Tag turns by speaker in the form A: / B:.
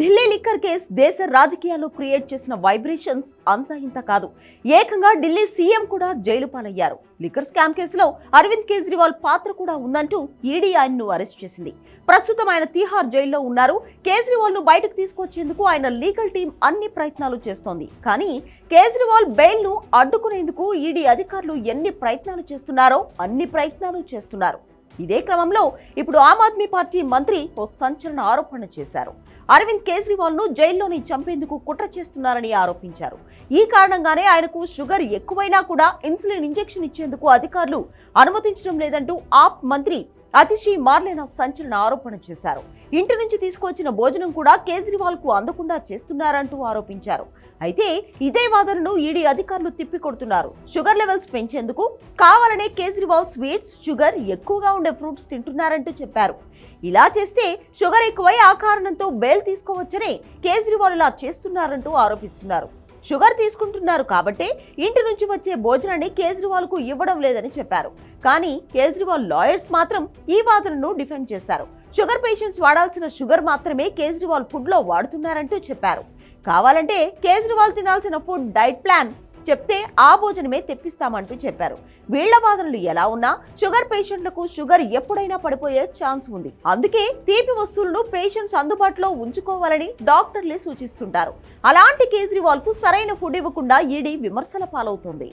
A: Delhi liquor case దేశ రాజకీయాల్లో create చేసిన వైబ్రేషన్స్ అంతా ఇంత కాదు. ఏకంగా ఢిల్లీ సీఎం కూడా జైలు పాలయ్యారు. లిక్కర్ స్కామ్ కేసులో అరవింద్ కేజ్రీవాల్ పాత్ర కూడా ఉందంటూ ఈడీ ఆయన్ను అరెస్ట్ చేసింది. ప్రస్తుతం ఆయన తీహార్ జైల్లో ఉన్నారు. కేజ్రీవాల్ను బయటకు తీసుకొచ్చేందుకు ఆయన లీగల్ టీం అన్ని ప్రయత్నాలు చేస్తోంది. కానీ కేజ్రీవాల్ బెయిల్ను అడ్డుకునేందుకు ఈడీ అధికారులు ఎన్ని ప్రయత్నాలు చేస్తున్నారో అన్ని ప్రయత్నాలు చేస్తున్నారు. ఇదే క్రమంలో ఇప్పుడు ఆమ్ ఆద్మీ పార్టీ మంత్రి ఓ సంచలన ఆరోపణ చేశారు. అరవింద్ కేజ్రీవాల్ను జైల్లోని చంపేందుకు కుట్ర చేస్తున్నారని ఆరోపించారు. ఈ కారణంగానే ఆయనకు షుగర్ ఎక్కువైనా కూడా ఇన్సులిన్ ఇంజెక్షన్ ఇచ్చేందుకు అధికారులు అనుమతించడం లేదంటూ ఆప్ మంత్రి అతిషి మార్లేన సంచలన ఆరోపణ చేశారు. ఇంటి నుంచి తీసుకొచ్చిన భోజనం కూడా కేజ్రీవాల్కు అందకుండా చేస్తున్నారంటూ ఆరోపించారు. అయితే ఇదే వాదనను ఈడీ అధికారులు తిప్పికొడుతున్నారు. షుగర్ లెవెల్స్ పెంచేందుకు కావాలనే కేజ్రీవాల్ స్వీట్స్ షుగర్ ఎక్కువగా ఉండే ఫ్రూట్స్ తింటున్నారంటూ చెప్పారు. ఇలా చేస్తే షుగర్ ఎక్కువై ఆ కారణంతో బెయిల్ తీసుకోవచ్చనే కేజ్రీవాల్ ఇలా చేస్తున్నారంటూ ఆరోపిస్తున్నారు. షుగర్ తీసుకుంటున్నారు కాబట్టే ఇంటి నుంచి వచ్చే భోజనాన్ని కేజ్రీవాల్కు ఇవ్వడం లేదని చెప్పారు. కానీ కేజ్రీవాల్ లాయర్స్ మాత్రం ఈ వాదనను డిఫెండ్ చేశారు. షుగర్ పేషెంట్స్ వాడాల్సిన షుగర్ మాత్రమే కేజ్రీవాల్ ఫుడ్లో వాడుతున్నారంటూ చెప్పారు. కావాలంటే కేజ్రీవాల్ తినాల్సిన ఫుడ్ డైట్ ప్లాన్ చెప్తే ఆ భోజనమే తెప్పిస్తామంటూ చెప్పారు. వీళ్ళ వాదనలు ఎలా ఉన్నా షుగర్ పేషెంట్లకు షుగర్ ఎప్పుడైనా పడిపోయే ఛాన్స్ ఉంది. అందుకే తీపి వస్తువులను పేషెంట్స్ అందుబాటులో ఉంచుకోవాలని డాక్టర్లే సూచిస్తుంటారు. అలాంటి కేజ్రీవాల్కు సరైన ఫుడ్ ఇవ్వకుండా ఈడీ విమర్శల పాలవుతుంది.